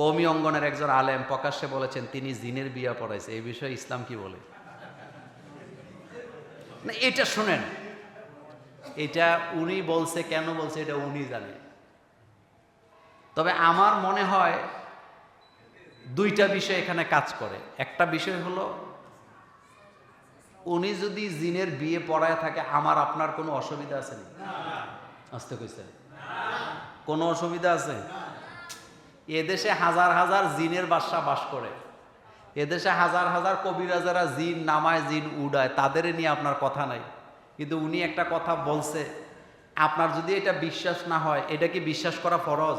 কৌমি অঙ্গনের একজন আলেম প্রকাশ্যে বলেছেন, তিনি জিনের বিয়া পড়াইছে। এই বিষয়ে ইসলাম কি বলে? না, এটা শুনেন। এটা উনি বলছে, কেন বলছে, এটা উনি জানে। তবে আমার মনে হয় দুইটা বিষয় এখানে কাজ করে। একটা বিষয় হলো, উনি যদি জিনের বিয়ে পড়ায় থাকে, আমার আপনার কোনো অসুবিধা আছে না আসতে কইছে কোনো অসুবিধা আছে? এদেশে হাজার হাজার জিনের বাসা বাস করে। এদেশে হাজার হাজার কবিরাজারা জিন নামায়, জিন উড়ায়, তাদের নিয়ে আপনার কথা নাই। কিন্তু উনি একটা কথা বলছে, আপনার যদি এটা বিশ্বাস না হয়, এটা কি বিশ্বাস করা ফরজ?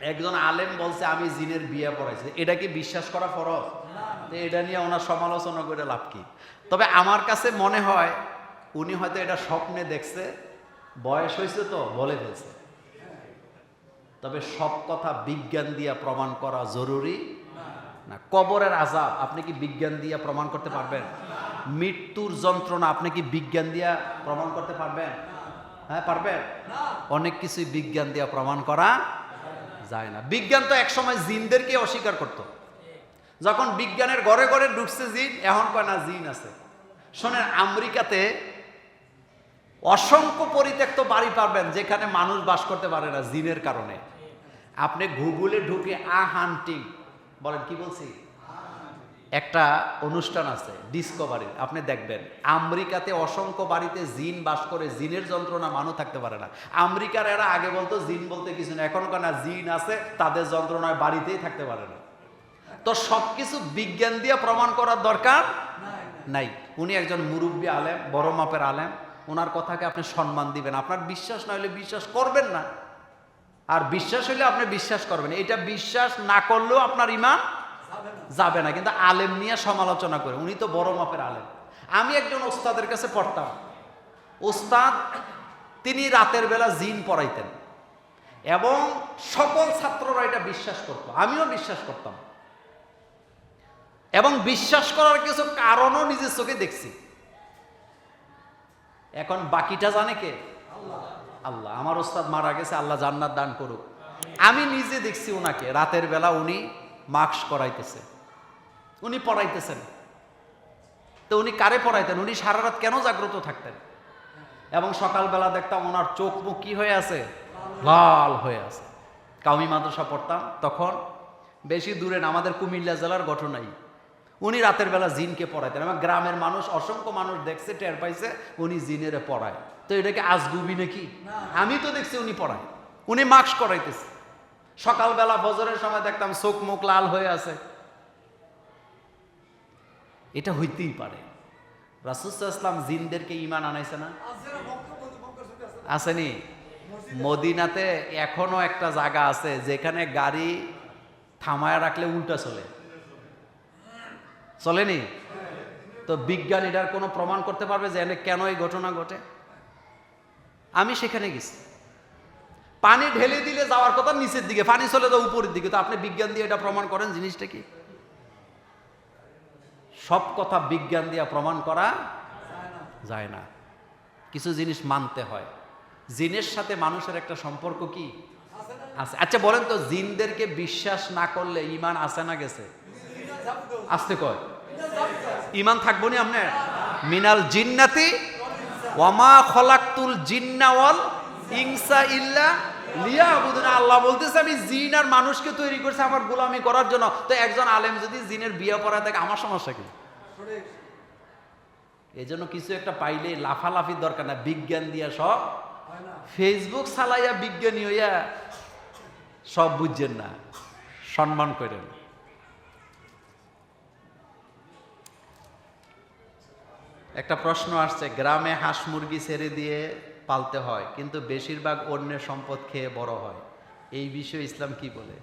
একজন আলেম বলছে, আমি জিনের বিয়ে পড়াইছি। এটা কি বিশ্বাস করা ফরজ? এটা নিয়ে ওনার সমালোচনা করে লাভ কি? তবে আমার কাছে মনে হয়, উনি হয়তো এটা স্বপ্নে দেখছে, বয়স হয়েছে তো, বলে ফেলছে। তবে সব কথা বিজ্ঞান দিয়া প্রমাণ করা জরুরি না, কবরের আজাব আপনি কি বিজ্ঞান দিয়া প্রমাণ করতে পারবেন? মৃত্যুর যন্ত্রণা, আপনি কি বিজ্ঞান দিয়া প্রমাণ করতে পারবেন? হ্যাঁ পারবেন? অনেক কিছুই বিজ্ঞান দিয়া প্রমাণ করা যায় না। বিজ্ঞান তো একসময় জিনদেরকে অস্বীকার করত। যখন বিজ্ঞানের ঘরে ঘরে ঢুকছে জিন, এখন কয় না, জিন আছে। শোনেন, আমেরিকাতে অসংখ্য পরিত্যক্ত বাড়ি পারবেন যেখানে মানুষ বাস করতে পারে না জিনের কারণে। আপনি গুগলে ঢুকে আ হান্টিং বলেন, কি বলছি? একটা অনুষ্ঠান আছে ডিসকভারি আপনি দেখবেন। আমেরিকাতে অসংখ্য বাড়িতে জিন বাস করে, জিনের যন্ত্রণা মানুষ থাকতে পারে না। আমেরিকার এরা আগে বলতো, জিন বলতে কিছু না এখন না, জিন আছে, তাদের যন্ত্রণায় বাড়িতেই থাকতে পারে না। তো সবকিছু বিজ্ঞান দিয়ে প্রমাণ করার দরকার নাই। উনি একজন মুরব্বী আলেম, বড় মাপের আলেম। ওনার কথাকে আপনি সম্মান দিবেন। আপনার বিশ্বাস না হলে বিশ্বাস করবেন না। আর বিশ্বাস হলে আপনি বিশ্বাস করবেন। এটা বিশ্বাস না করলেও আপনার ইমান যাবে না। কিন্তু আলেম নিয়ে সমালোচনা করে। উনি তো বড় মাপের আলেম। আমি একজন ওস্তাদের কাছে পড়তাম। ওস্তাদ, তিনি রাতের বেলা জিন পড়াইতেন। এবং সকল ছাত্ররা এটা বিশ্বাস করত। আমিও বিশ্বাস করতাম। এবং বিশ্বাস করার কিছু কারণও নিজের চোখে দেখছি। এখন বাকিটা জানে কে? আল্লাহ আমার ওস্তাদ মারা গেছে, আল্লাহ জান্নাত দান করুক। আমি নিজে দেখছি ওনাকে রাতের বেলা উনি মাস্ক করাইতেছে উনি পড়াইতেছেন তো উনি কারে পড়াইতেন উনি সারা রাত কেন জাগ্রত থাকতেন? এবং সকালবেলা দেখতাম ওনার চোখ মুখ কি হয়ে আছে? লাল হয়ে আছে। কাউমি মাদ্রাসা পড়তাম, তখন বেশি দূরে না, আমাদের কুমিল্লা জেলার ঘটনাই উনি রাতের বেলা জিনকে পড়াইতেন। এবং গ্রামের মানুষ, অসংখ্য মানুষ দেখছে, টের পাইছে, উনি জিনেরে পড়ায়। তো এটাকে আজগুবি নাকি? আমি তো দেখছি উনি পড়ায়। উনি মাস্ক করাইতেছে। সকালবেলা ফজরের সময় দেখতাম চোখ মুখ লাল হয়ে আছে। এটা হইতেই পারে। রাসুসাহ ইসলাম জিনদেরকে ইমান আনাইছে না? আসেনি? মদিনাতে এখনও একটা জায়গা আছে যেখানে গাড়ি থামায় রাখলে উল্টা চলে। চলেনি? তো বিজ্ঞান এটার কোনো প্রমাণ করতে পারবে যে এনে কেন এই ঘটনা ঘটে? আমি সেখানে গেছি। পানি ঢেলে দিলে যাওয়ার কথা নিচের দিকে, পানি চলে যাও উপরের দিকে। তো আপনি বিজ্ঞান দিয়ে এটা প্রমাণ করেন জিনিসটা কি? সব কথা বিজ্ঞান দিয়ে প্রমাণ করা যায় না। কিছু জিনিস মানতে হয়। জিনের সাথে মানুষের একটা সম্পর্ক কি? আছে। আচ্ছা বলেন তো, জিনদেরকে বিশ্বাস না করলে ইমান আছে না গেছে? আসতে কয়। ইমান থাকব নি আপনার? মিনাল জিন্নাতি ওয়ামা খলাকতুল জিন্নাওয়াল ইনসা ইল্লা লিয়া আবুদুনা আল্লাহ বলতেছে, আমি জিন আর মানুষকে তৈরি করছে আমার গোলামি করার জন্য। তো একজন আলেম যদি জিনের বিয়ে পড়ায় থাকে আমার সমস্যা কি? এই জন্য কিছু একটা পাইলে লাফালাফির দরকার না, বিজ্ঞান দিয়া সব। ফেসবুক চালাইয়া বিজ্ঞানী হইয়া সব বুঝছেন না, সম্মান করেন। একটা প্রশ্ন আসছে, গ্রামে হাঁস মুরগি ছেড়ে দিয়ে পালতে হয়, কিন্তু বেশিরভাগ অন্যের সম্পদ খেয়ে বড় হয়। এই বিষয়ে ইসলাম কি বলে?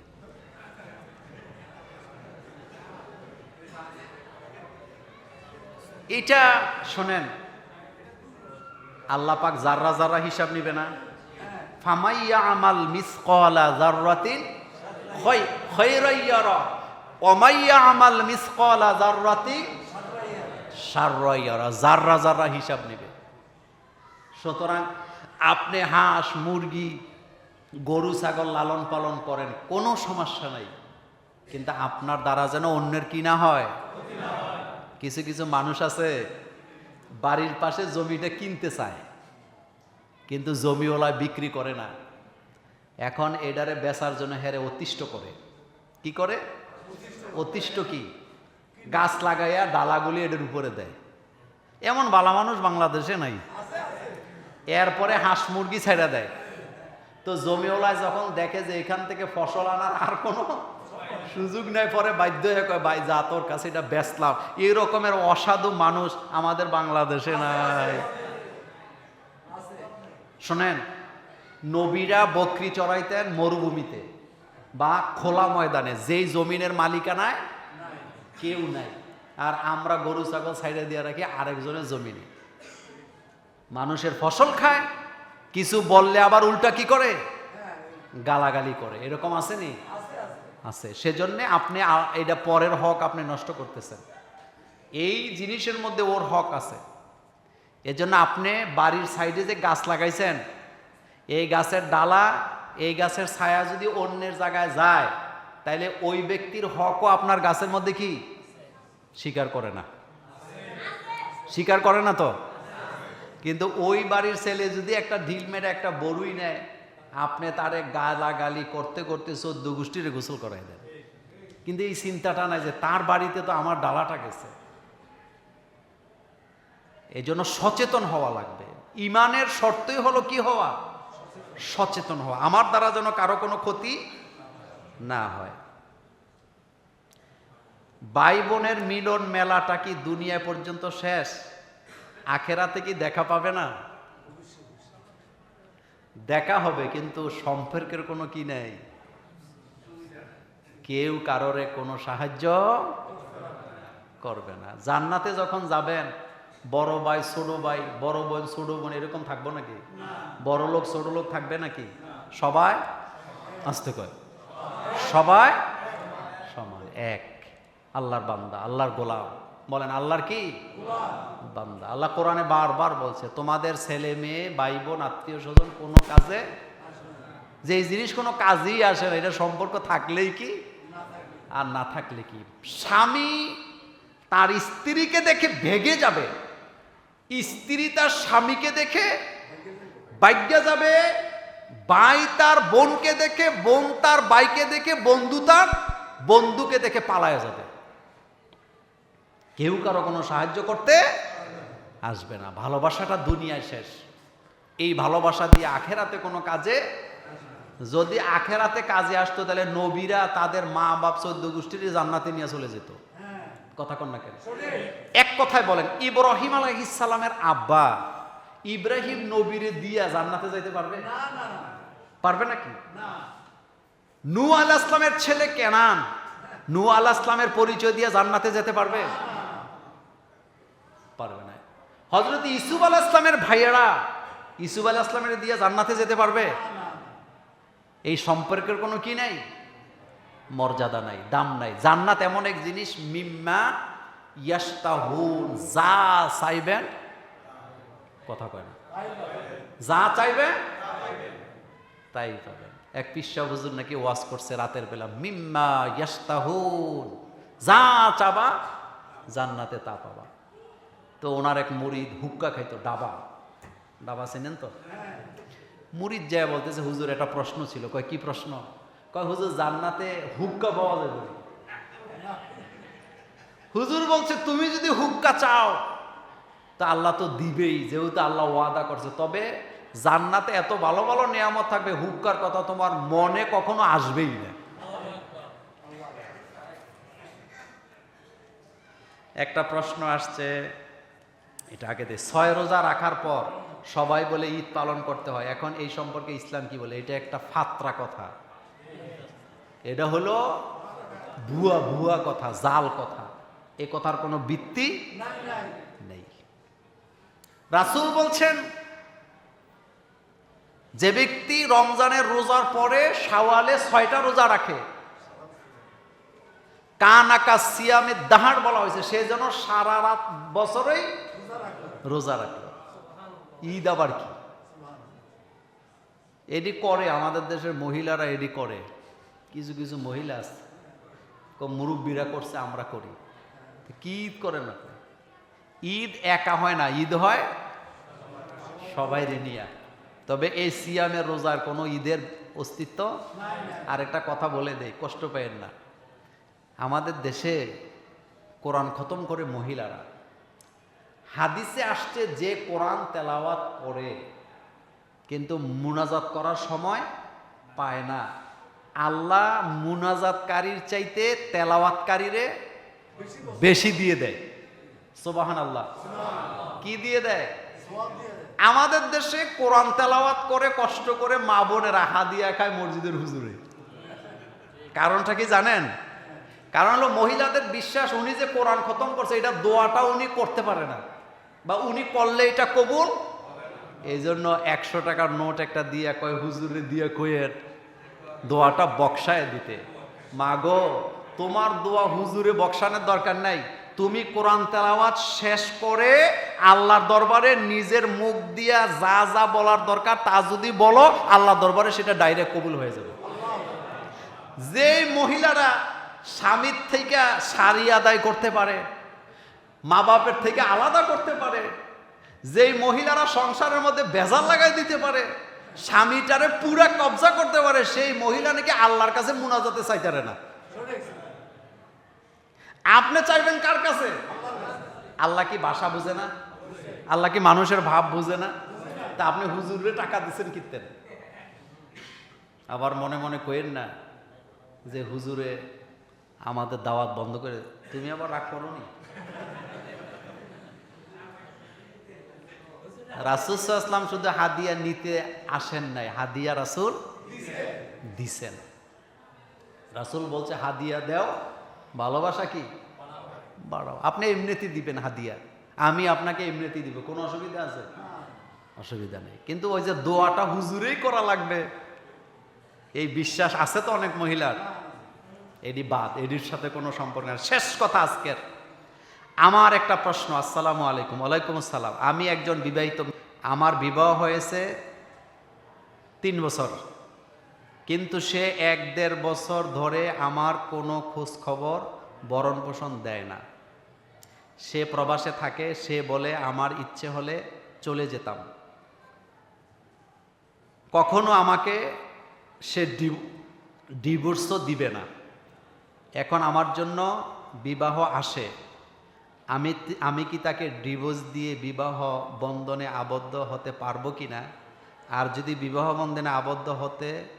এটা শোনেন, আল্লাহ পাক জাররা জাররা হিসাব নিবে না। ফামাইয়া আমাল মিস মিসকলা জাররাতিন খৈরাইয়ারা। অমাইয়া আমাল মিসকলা জাররাতিন সাররা জাররা জাররা হিসাব নেবে। সুতরাং আপনি হাঁস, মুরগি, গরু, ছাগল লালন পালন করেন, কোনো সমস্যা নাই। কিন্তু আপনার দ্বারা যেন অন্যের কি না হয়। কিছু কিছু মানুষ আছে, বাড়ির পাশে জমিটা কিনতে চায়, কিন্তু জমিওয়ালা বিক্রি করে না। এখন এডারে বেচার জন্য হেরে অতিষ্ঠ করে। কি করে? অতিষ্ঠ কি? গাছ লাগাইয়া ডালাগুলি এটার উপরে দেয়। এমন বালা মানুষ বাংলাদেশে নাই। এরপরে হাঁস মুরগি ছেড়ে দেয়। তো জমিওয়ালায় যখন দেখে যে এখান থেকে ফসল আনার আর কোনো সুযোগ নেই, পরে বাধ্য হয়ে কয়, ভাই, যা তোর কাছে, এটা বেচলাম এই অসাধু মানুষ আমাদের বাংলাদেশে নাই। শোনেন, নবীরা বকরি চড়াইতেন মরুভূমিতে বা খোলা ময়দানে। যেই জমিনের মালিকানায় কেউ নাই। আর আমরা গরু, ছাগল সাইডে দিয়ে রাখি আরেকজনের জমিনে। মানুষের ফসল খায়, কিছু বললে আবার উল্টা কি করে? গালাগালি করে। এরকম আসেনি আছে। সেজন্যে আপনি এটা পরের হক আপনি নষ্ট করতেছেন। এই জিনিসের মধ্যে ওর হক আছে। এজন্য আপনি বাড়ির সাইডে যে গাছ লাগাইছেন, এই গাছের ডালা, এই গাছের ছায়া যদি অন্যের জায়গায় যায় তাইলে ওই ব্যক্তির হকও আপনার গাছের মধ্যে কি? স্বীকার করে না। স্বীকার করে না তো? কিন্তু ওই বাড়ির ছেলে যদি একটা ঢিল মেরে একটা বড়ুই নেয়, আপনি তারে গালাগালি করতে করতে চোদ্দ গোষ্ঠীরে গোসল করাই দেন। কিন্তু এই চিন্তাটা নাই যে তার বাড়িতে তো আমার ডালাটা গেছে। এই জন্য সচেতন হওয়া লাগবে। ইমানের শর্তই হলো কি হওয়া? সচেতন হওয়া। আমার দ্বারা যেন কারও কোনো ক্ষতি না হয়। ভাই বোনের মিলন মেলাটা কি দুনিয়া পর্যন্ত শেষ? আখেরাতে কি দেখা পাবে না? দেখা হবে কিন্তু সম্পর্কের কোনো কি নেই? কেউ কারোরে কোনো সাহায্য করবে না। জান্নাতে যখন যাবেন বড় ভাই ছোট ভাই বড় বোন ছোট বোন এরকম থাকব নাকি? বড় লোক ছোট লোক থাকবে নাকি? সবাই আসতে কয় সবাই সমান এক। আল্লাহর বান্দা আল্লাহর গোলাম। বলেন আল্লাহর কি? বান্দা। আল্লাহ কোরআনে বারবার বলছে তোমাদের ছেলে মেয়ে ভাই বোন আত্মীয় স্বজন কোনো কাজে যে জিনিস কোনো কাজেই আসে না এটা সম্পর্ক থাকলেই কি? আর না থাকলে কি? স্বামী তার স্ত্রীকে দেখে ভেগে যাবে। স্ত্রী তার স্বামীকে দেখে বাইজ্ঞা যাবে। ভাই তার বোনকে দেখে বোন তার বাইকে দেখে বন্ধু তার বন্ধুকে দেখে পালায় যাবে। কেউ কারও কোনো সাহায্য করতে আসবে না। ভালোবাসাটা দুনিয়ায় শেষ। এই ভালোবাসা দিয়ে আখেরাতে কোনো কাজে যদি আখেরাতে কাজে আসতো তাহলে নবীরা তাদের মা বাপ চোদ্দ গোষ্ঠীর জান্নাতে নিয়ে চলে যেত। কথা কন না কেন? এক কথায় বলেন ইব্রাহিম আলাইহিসালামের আব্বা ইব্রাহিম নবীরে দিয়া জান্নাতে যাইতে পারবে? পারবে নাকি? নু। আল ইসলামের ছেলে কেনান? নু আল ইসলামের পরিচয় দিয়ে জান্নাতে যেতে পারবে? পারবে না। হজরত ইসুফ আল ইসলামের ভাইয়েরা ইসুফ আল ইসলামের দিয়ে জান্নাতে যেতে পারবে? এই সম্পর্কের কোনো কি নাই? মর্যাদা নাই দাম নাই। জান্নাত এমন এক জিনিস মিম্মা ইয়াস্তাহুন যা চাইবেন কথা কয় না। যা চাইবে, তাই পাবেন এক পিসা হুজুর নাকি ওয়াজ করছে রাতের বেলা, মিম্মা ইয়াস্তাহুন যা চাবা, জান্নাতে তা পাবা। তো ওনার এক মুরিদ হুক্কা খাইতো, ডাবা। ডাবা চেনেন তো? মুরিদ যায় বলতেছে, হুজুর একটা প্রশ্ন ছিল। কয়, কি প্রশ্ন? কয়, হুজুর, জান্নাতে হুক্কা পাওয়া যাবে হুজুর বলছে, তুমি যদি হুক্কা চাও তা আল্লাহ তো দিবেই যেহেতু আল্লাহ ওয়াদা করছে। তবে জান্নাতে এত ভালো ভালো নিয়ামত থাকবে হুক্কার কথা তোমার মনে কখনো আসবেই না। একটা প্রশ্ন আসছে এটা আগে দে ছয় রোজা রাখার পর সবাই বলে ঈদ পালন করতে হয় এখন এই সম্পর্কে ইসলাম কি বলে? এটা একটা ফাত্রা কথা। এটা হলো ভুয়া ভুয়া কথা জাল কথা। এ কথার কোনো ভিত্তি নেই রাসূল বলছেন, যে ব্যক্তি রমজানের রোজার পরে সাওয়ালে ছয়টা রোজা রাখে কান কানাকা সিয়ামে দাহাড় বলা হয়েছে, সে যেন সারা রাত বছরেই রোজা রাখল ঈদ আবার কি? এডি করে, আমাদের দেশের মহিলারা এডি করে। কিছু কিছু মহিলা আছে মুরব্বীরা করছে, আমরা করি। কি ঈদ করেন আপনি? ঈদ একা হয় না, ঈদ হয় সবাই রেনিয়া তবে এই সিয়ামের রোজার কোনো ঈদের অস্তিত্ব আর একটা কথা বলে দেয় কষ্ট পাইয়েন না। আমাদের দেশে কোরআন খতম করে মহিলারা। হাদিসে আসছে যে কোরআন তেলাওয়াত করে, কিন্তু মুনাজাত করার সময় পায় না। আল্লাহ মুনাজাতকারীর চাইতে তেলাওয়াতকারীরে বেশি দিয়ে দেয়। সোবাহান আল্লাহ কি দিয়ে দেয়? আমাদের দেশে কোরআন তেলাওয়াত করে কষ্ট করে মা বোনেরা হাদিয়া খায় মসজিদের হুজুরে। কারণটা কি জানেন? কারণ হলো মহিলাদের বিশ্বাস উনি যে কোরআন খতম করছে এটা দোয়াটা উনি করতে পারে না। বা উনি করলে এটা কবুল এই জন্য একশো টাকার নোট একটা দিয়ে কয় হুজুরে দিয়ে কয়ের দোয়াটা বক্সায় দিতে। মা গো তোমার দোয়া হুজুরে বক্সানের দরকার নাই। তুমি কোরআন তেলাওয়াত শেষ করে আল্লাহর দরবারে নিজের মুখ দিয়া যা যা বলার দরকার তা যদি বলো, আল্লাহর দরবারে সেটা ডাইরেক্ট কবুল হয়ে যাবে। যে মহিলারা স্বামীর থেকে সারি আদায় করতে পারে মা বাপের থেকে আলাদা করতে পারে, যেই মহিলারা সংসারের মধ্যে বেজাল লাগাই দিতে পারে, স্বামীটারে পুরা কবজা করতে পারে, সেই মহিলা নাকি আল্লাহর কাছে মুনাজাতে চাইতারে না। আপনি চাইবেন কার কাছে? আল্লাহ কি ভাষা বুঝে না? আল্লাহ কি মানুষের ভাব বুঝে না? তা আপনি হুজুরে টাকা দিচ্ছেন কিনতেন আবার মনে মনে কইেন না যে হুজুরে আমাদের দাওয়াত বন্ধ করে তুমি আবার রাগ করো নি রাসুসাল্লাম শুধু হাদিয়া নিতে আসেন নাই, হাদিয়া রাসুল দিছেন। রাসুল বলছে, হাদিয়া দেও ভালোবাসা কি? বাড়াও। আপনি এমনিতে দিবেন হাদিয়া। আমি আপনাকে এমনিতে দিব। কোনো অসুবিধা আছে? অসুবিধা নেই। কিন্তু ওই যে দোয়াটা হুজুরেই করা লাগবে। এই বিশ্বাস আছে তো অনেক মহিলার? এডি বাদ, এডির সাথে কোনো সম্পর্ক নেই। শেষ কথা আজকের। আমার একটা প্রশ্ন, আসসালামু আলাইকুম। ওয়ালাইকুম আসসালাম। আমি একজন বিবাহিত আমার বিবাহ হয়েছে তিন বছর। কিন্তু সে এক দেড় বছর ধরে আমার কোনো খোঁজ খবর বরণ পোষণ দেয় না। সে প্রবাসে থাকে, সে বলে, আমার ইচ্ছে হলে চলে যেতাম। কখনো আমাকে সে ডিভোর্সও দিবে না। এখন আমার জন্য বিবাহ আসে। আমি আমি কি তাকে ডিভোর্স দিয়ে বিবাহ বন্ধনে আবদ্ধ হতে পারব কি না আর যদি বিবাহ বন্ধনে আবদ্ধ হতে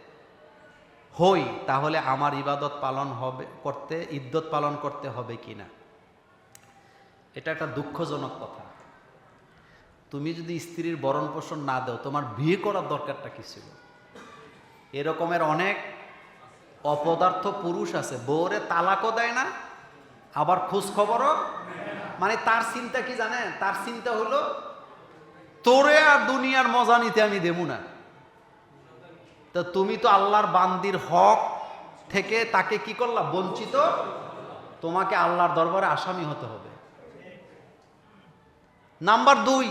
হই, তাহলে আমার ইবাদত পালন হবে, করতে, ইদ্যত পালন করতে হবে কি না এটা একটা দুঃখজনক কথা। তুমি যদি স্ত্রীর বরণ পোষণ না দাও, তোমার বিয়ে করার দরকারটা কি ছিল? এরকমের অনেক অপদার্থ পুরুষ আছে, বউরে তালাকও দেয় না, আবার খোঁজ খবরও মানে তার চিন্তা কি জানেন? তার চিন্তা হলো, তোরে আর দুনিয়ার মজা নিতে আমি দেবো না। তো তুমি তো আল্লাহর বান্দির হক থেকে তাকে কি করলা? বঞ্চিত তোমাকে আল্লাহর দরবারে আসামি হতে হবে। নাম্বার দুই,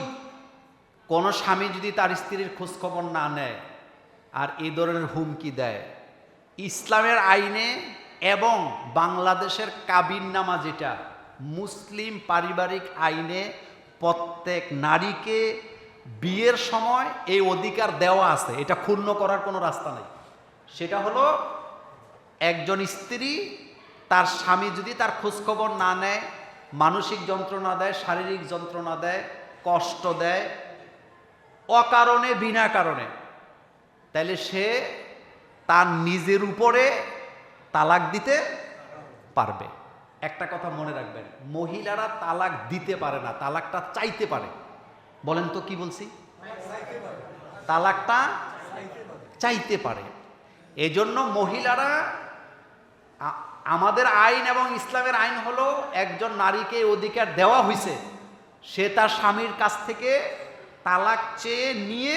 কোন স্বামী যদি তার স্ত্রীর খোঁজ খবর না নেয় আর এই ধরনের হুমকি দেয়, ইসলামের আইনে এবং বাংলাদেশের কাবিননামা যেটা, মুসলিম পারিবারিক আইনে প্রত্যেক নারীকে বিয়ের সময় এই অধিকার দেওয়া আছে, এটা ক্ষুণ্ণ করার কোনো রাস্তা নেই। সেটা হলো, একজন স্ত্রী তার স্বামী যদি তার খোঁজখবর না নেয়, মানসিক যন্ত্রণা দেয়, শারীরিক যন্ত্রণা দেয়, কষ্ট দেয়, অকারণে, বিনা কারণে, তাহলে সে তার নিজের উপরে তালাক দিতে পারবে। একটা কথা মনে রাখবেন, মহিলারা তালাক দিতে পারে না, তালাকটা চাইতে পারে। বলেন তো কি বলছি? তালাকটা চাইতে পারে। এজন্য মহিলারা আমাদের আইন এবং ইসলামের আইন হলো একজন নারীকে অধিকার দেওয়া হয়েছে সে তার স্বামীর কাছ থেকে তালাক চেয়ে নিয়ে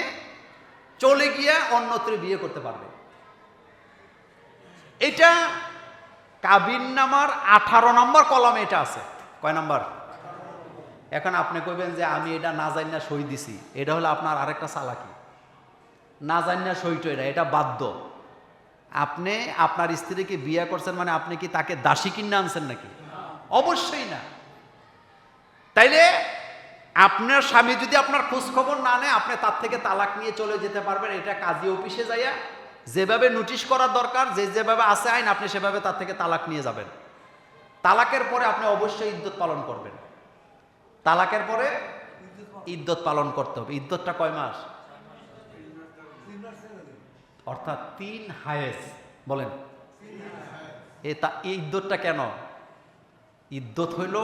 চলে গিয়ে অন্যত্রে বিয়ে করতে পারবে। এটা কাবিন নামার আঠারো নম্বর কলমে এটা আছে। কয় নাম্বার? এখন আপনি কইবেন যে আমি এটা না জানি না সই দিছি। এটা হলো আপনার আরেকটা চালাকি। না জানিনা সইটইরা এটা বাধ্য। আপনি আপনার স্ত্রীকে বিয়ে করছেন মানে আপনি কি তাকে দাসী কিনে আনছেন নাকি? অবশ্যই না। তাইলে আপনার স্বামী যদি আপনার খোঁজ খবর না নেয়, আপনি তার থেকে তালাক নিয়ে চলে যেতে পারবেন। এটা কাজী অফিসে যাইয়া যেভাবে নোটিশ করার দরকার, যে যেভাবে আছে আইন, আপনি সেভাবে তার থেকে তালাক নিয়ে যাবেন। তালাকের পরে আপনি অবশ্যই ইদ্যত পালন করবেন। তালাকের পরে ইদ্যত পালন করতে হবে। ইদ্যতটা কয় মাস? অর্থাৎ তিন হায়েস। বলেন। এই ইদ্যতটা কেন? ইদ্যত হইল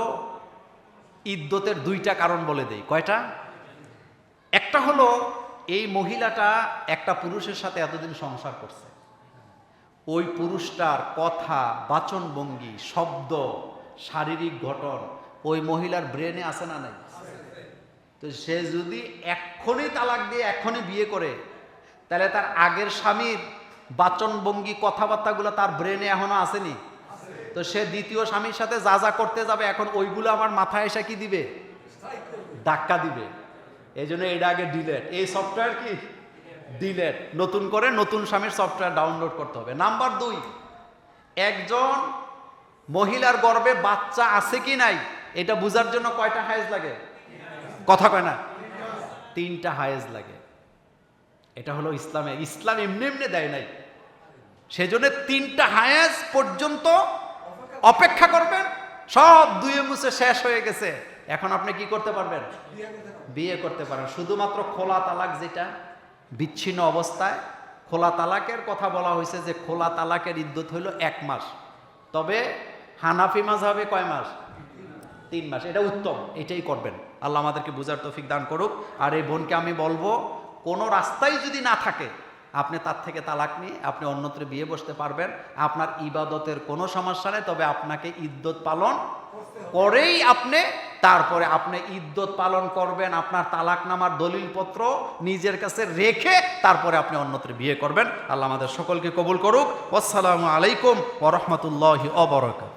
ইদ্যতের দুইটা কারণ বলে দেই। কয়টা? একটা হলো এই মহিলাটা একটা পুরুষের সাথে এতদিন সংসার করছে। ওই পুরুষটার কথা, বাচনভঙ্গি, শব্দ, শারীরিক গঠন ওই মহিলার ব্রেনে আছে না নাই? তো সে যদি এক্ষুনি তালাক দিয়ে এক্ষুনি বিয়ে করে, তাহলে তার আগের স্বামীর বাচন বাচনভঙ্গি কথাবার্তাগুলো তার ব্রেনে এখনও আসেনি? তো সে দ্বিতীয় স্বামীর সাথে যা যা করতে যাবে, এখন ওইগুলো আমার মাথায় এসে কি দিবে? ধাক্কা দিবে। এই জন্য এটা আগে ডিলেট এই সফটওয়্যার কি? ডিলেট নতুন করে নতুন স্বামীর সফটওয়্যার ডাউনলোড করতে হবে। নাম্বার দুই, একজন মহিলার গর্ভে বাচ্চা আছে কি নাই? এটা বোঝার জন্য কয়টা হায়েজ লাগে? কথা কয় না? তিনটা হায়েজ লাগে। এটা হলো ইসলামে। ইসলাম এমনি এমনি দেয় নাই। সেজন্য তিনটা হায়েজ পর্যন্ত অপেক্ষা করবেন, সব দুয়ে মুছে শেষ হয়ে গেছে। এখন আপনি কি করতে পারবেন? বিয়ে করতে পারেন। শুধুমাত্র খোলা তালাক যেটা, বিচ্ছিন্ন অবস্থায়, খোলা তালাকের কথা বলা হয়েছে যে খোলা তালাকের ইদ্যত হইল এক মাস। তবে হানাফি মাঝ হবে কয় মাস? তিন মাস, এটা উত্তম, এটাই করবেন। আল্লাহ আমাদেরকে বুঝার তৌফিক দান করুক। আর এই বোনকে আমি বলব, কোনো রাস্তাই যদি না থাকে, আপনি তার থেকে তালাক নিয়ে আপনি অন্যত্র বিয়ে বসতে পারবেন। আপনার ইবাদতের কোনো সমস্যা নেই, তবে আপনাকে ইদ্যত পালন করেই আপনি, তারপরে আপনি ইদ্যত পালন করবেন, আপনার তালাকনামার দলিলপত্র নিজের কাছে রেখে তারপরে আপনি অন্যত্র বিয়ে করবেন। আল্লাহ আমাদের সকলকে কবুল করুক। আসসালামু আলাইকুম ওরহমতুল্লাহ অবরকাত